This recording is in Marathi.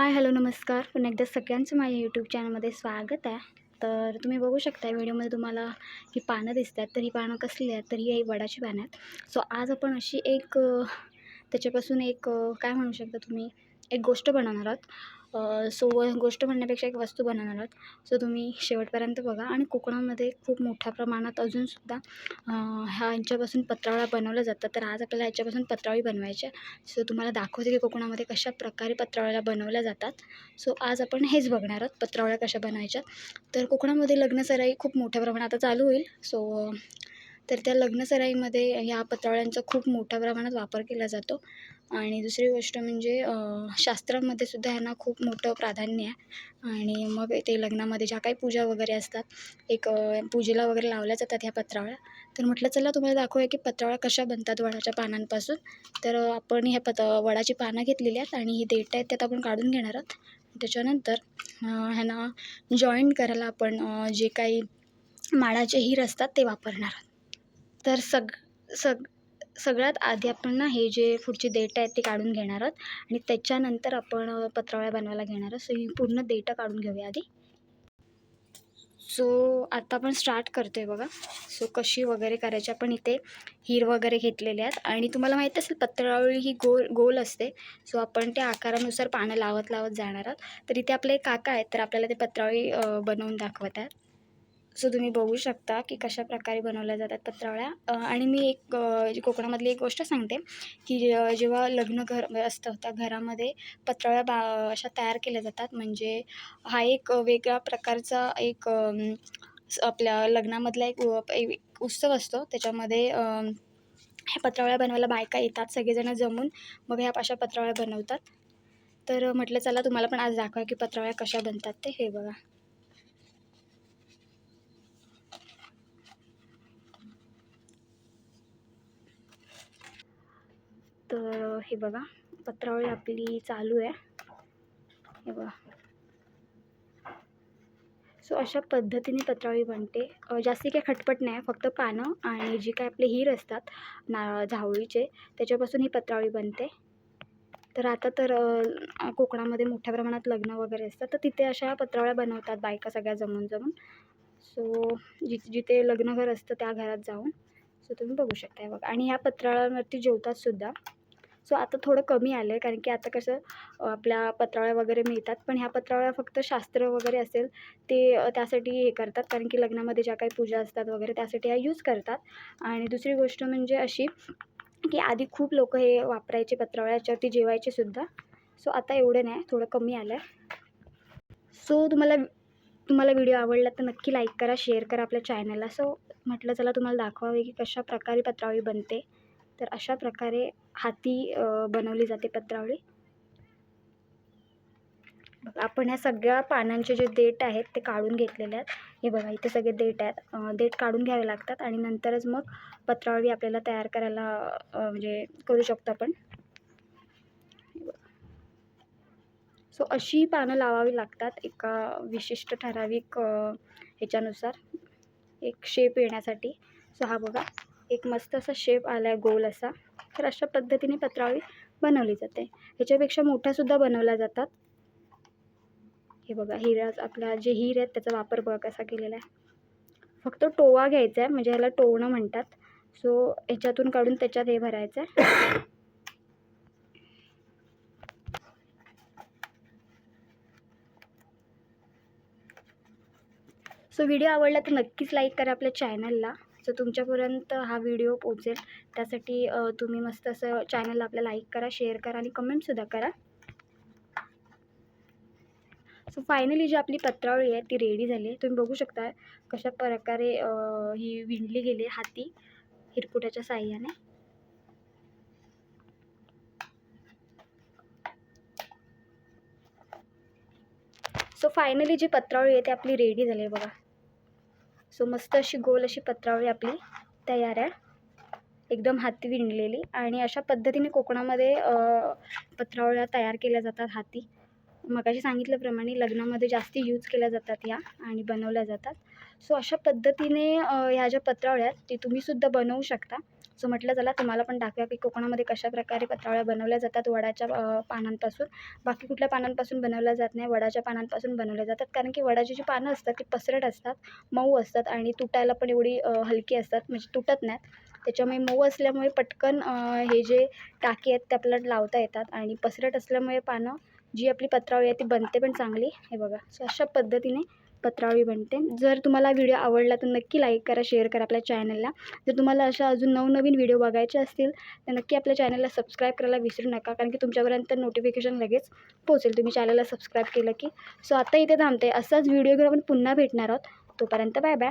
हाय हॅलो नमस्कार. पुन्हा एकदा सगळ्यांचं माझ्या यूट्यूब चॅनलमध्ये स्वागत आहे. तर तुम्ही बघू शकता व्हिडिओमध्ये तुम्हाला ही पानं दिसत आहेत तर ही पानं कसली आहेत? तर ही आहे वडाची पानं आहेत. सो आज आपण अशी एक त्याच्यापासून एक काय म्हणू शकता तुम्ही? एक गोष्ट बनवणार आहोत. सो गोष्ट म्हणण्यापेक्षा एक वस्तू बनवणार आहोत. सो तुम्ही शेवटपर्यंत बघा. आणि कोकणामध्ये खूप मोठ्या प्रमाणात अजूनसुद्धा ह्या ह्यांच्यापासून पत्रावळ्या बनवल्या जातात. तर आज आपल्याला ह्याच्यापासून पत्रावळी बनवायची आहे. सो तुम्हाला दाखवते की कोकणामध्ये कशा प्रकारे पत्रावळ्या बनवल्या जातात. सो आज आपण हेच बघणार आहोत पत्रावळ्या कशा बनवायच्या. तर कोकणामध्ये लग्नसराई खूप मोठ्या प्रमाणात आता चालू होईल. सो तर त्या लग्नसराईमध्ये ह्या पत्रावळ्यांचा खूप मोठ्या प्रमाणात वापर केला जातो. आणि दुसरी गोष्ट म्हणजे शास्त्रामध्ये सुद्धा ह्यांना खूप मोठं प्राधान्य आहे. आणि मग ते लग्नामध्ये ज्या काही पूजा वगैरे असतात एक पूजेला वगैरे लावल्या जातात ह्या पत्रावळ्या. तर म्हटलं चला तुम्हाला दाखवूया की पत्रावळ्या कशा बनतात वडाच्या पानांपासून. तर आपण ह्या पत वडाची पानं घेतलेली आहेत आणि ही देठ आहेत त्यात आपण काढून घेणार आहोत. त्याच्यानंतर ह्यांना जॉईंट करायला आपण जे काही माडाचे हिर असतात ते वापरणार आहोत. तर सग सग सगळ्यात आधी आपण ना हे जे पुढची देठ आहेत ती काढून घेणार आहोत. आणि त्याच्यानंतर आपण पत्रावळ्या बनवायला घेणार आहोत. सो ही पूर्ण देठं काढून घेऊया आधी. सो आता आपण स्टार्ट करतो आहे बघा. सो कशी वगैरे करायची आपण इथे हिर वगैरे घेतलेले आहेत. आणि तुम्हाला माहीत असेल पत्रावळी ही गोल गोल असते. सो आपण त्या आकारानुसार पानं लावत लावत जाणार आहोत. तर इथे आपले काका आहेत. तर आपल्याला ते पत्रावळी बनवून दाखवत आहेत. सो तुम्ही बघू शकता की कशा प्रकारे बनवल्या जातात पत्रावळ्या. आणि मी एक कोकणामधली एक गोष्ट सांगते की जे- जेव्हा लग्न घर असतं त्या घरामध्ये पत्रावळ्या बा अशा तयार केल्या जातात. म्हणजे हा एक वेगळ्या प्रकारचा एक आपल्या लग्नामधला एक उत्सव असतो. त्याच्यामध्ये ह्या पत्रावळ्या बनवायला बायका येतात सगळेजण जमून. मग ह्या अशा पत्रावळ्या बनवतात. तर म्हटलं चला तुम्हाला पण आज दाखवा की पत्रावळ्या कशा बनतात ते. हे बघा तर हे बघा पत्रावळी आपली चालू आहे. हे बघा. सो अशा पद्धतीने पत्रावळी बनते. जास्ती काही खटपट नाही फक्त पानं आणि जी काय आपले हिर असतात ना झावळीचे त्याच्यापासून ही पत्रावळी बनते. तर आता तर कोकणामध्ये मोठ्या प्रमाणात लग्न वगैरे असतात तर तिथे अशा पत्रावळ्या बनवतात बायका सगळ्या जमून जमून. सो जि जिथे लग्नघर असतं त्या घरात जाऊन. सो तुम्ही बघू शकता हे बघा. आणि ह्या पत्रावळ्यांवरती जेवतात सुद्धा. सो आता थोडं कमी आलं आहे कारण की आता कसं आपल्या पत्रावळ्या वगैरे मिळतात पण ह्या पत्रावळ्या फक्त शास्त्र वगैरे असेल ते त्यासाठी हे करतात कारण की लग्नामध्ये ज्या काही पूजा असतात वगैरे त्यासाठी ह्या यूज करतात. आणि दुसरी गोष्ट म्हणजे अशी की आधी खूप लोक हे वापरायचे पत्रावळ्या याच्यावरती जेवायचे सुद्धा. सो आता एवढं नाही थोडं कमी आलं आहे सो तुम्हाला तुम्हाला व्हिडिओ आवडला तर नक्की लाईक करा शेअर करा आपल्या चॅनलला सो म्हटलं चला तुम्हाला दाखवावे की कशा प्रकारे पत्रावळी बनते. तर अशा प्रकारे हाती बनवली जाते पत्रावळी. बघा, आपण ह्या सगळ्या पानांचे जे देठ आहेत ते काढून घेतलेले आहेत. हे बघा इथे सगळे देठ आहेत. देठ काढून घ्यावे लागतात आणि नंतरच मग पत्रावळी आपल्याला तयार करायला म्हणजे करू शकतो आपण. सो अशी पानं लावावी लागतात एका विशिष्ट ठराविक ह्याच्यानुसार. एक शेप येण्यासाठी. सो हा बघा. एक मस्त असा शेप आला आहे गोल असा. तर अशा पद्धतीने पत्रावळी बनवली जाते. ह्याच्यापेक्षा मोठ्यासुद्धा बनवल्या जातात. हे बघा हिरा आपला जे हिर आहेत त्याचा वापर बघा कसा केलेला आहे. फक्त टोवा घ्यायचा आहे म्हणजे ह्याला टोवणं म्हणतात. सो ह्याच्यातून काढून त्याच्यात हे भरायचं आहे. सो व्हिडिओ आवडला तर नक्कीच लाईक करा आपल्या चॅनलला सो तुमच्यापर्यंत हा व्हिडिओ पोचेल त्यासाठी तुम्ही मस्त असं चॅनलला आपलं लाईक करा शेअर करा आणि कमेंटसुद्धा करा. सो फायनली जी आपली पत्रावळी आहे ती रेडी झाली आहे. तुम्ही बघू शकता कशा प्रकारे ही विणली गेली आहे हाती हिरकुटाच्या साह्याने. सो फायनली जी पत्रावळी आहे ती आपली रेडी झाली आहे बघा. सो मस्त अशी गोल अशी पत्रावळी आपली तयार आहे. एकदम हाती विणलेली आणि अशा पद्धतीने कोकणामध्ये पत्रावळ्या तयार केल्या जातात हाती. मगाशी सांगितल्याप्रमाणे लग्नामध्ये जास्ती यूज केल्या जातात या आणि बनवल्या जातात. सो अशा पद्धतीने ह्या ज्या पत्रावळ्या आहेत ते तुम्हीसुद्धा बनवू शकता. सो म्हटलं चला तुम्हाला पण दाखवूया की कोकणामध्ये कशाप्रकारे पत्रावळ्या बनवल्या जातात वडाच्या पानांपासून. बाकी कुठल्या पानांपासून बनवल्या जात नाही वडाच्या पानांपासून बनवल्या जातात. कारण की वडाची जी पानं असतात ती पसरट असतात मऊ असतात आणि तुटायला पण एवढी हलकी असतात म्हणजे तुटत नाहीत. त्याच्यामुळे मऊ असल्यामुळे पटकन हे जे टाके आहेत ते आपल्याला लावता येतात आणि पसरट असल्यामुळे पानं जी आपली पत्रावळी आहे ती बनते पण चांगली. हे बघा सो अशा पद्धतीने पत्रावळी बनते. जर तुम्हाला व्हिडिओ आवडला तर नक्की लाईक करा शेअर करा आपल्या चॅनलला जर तुम्हाला अशा अजून नवनवीन व्हिडिओ बघायचे असतील तर नक्की आपल्या चॅनलला सबस्क्राईब करायला विसरू नका. कारण की तुमच्यापर्यंत नोटिफिकेशन लगेच पोहोचेल. तुम्ही चॅनलला सबस्क्राईब केलं की. सो आता इथे थांबते. असाच व्हिडिओ घेऊन आपण पुन्हा भेटणार आहोत. तोपर्यंत बाय बाय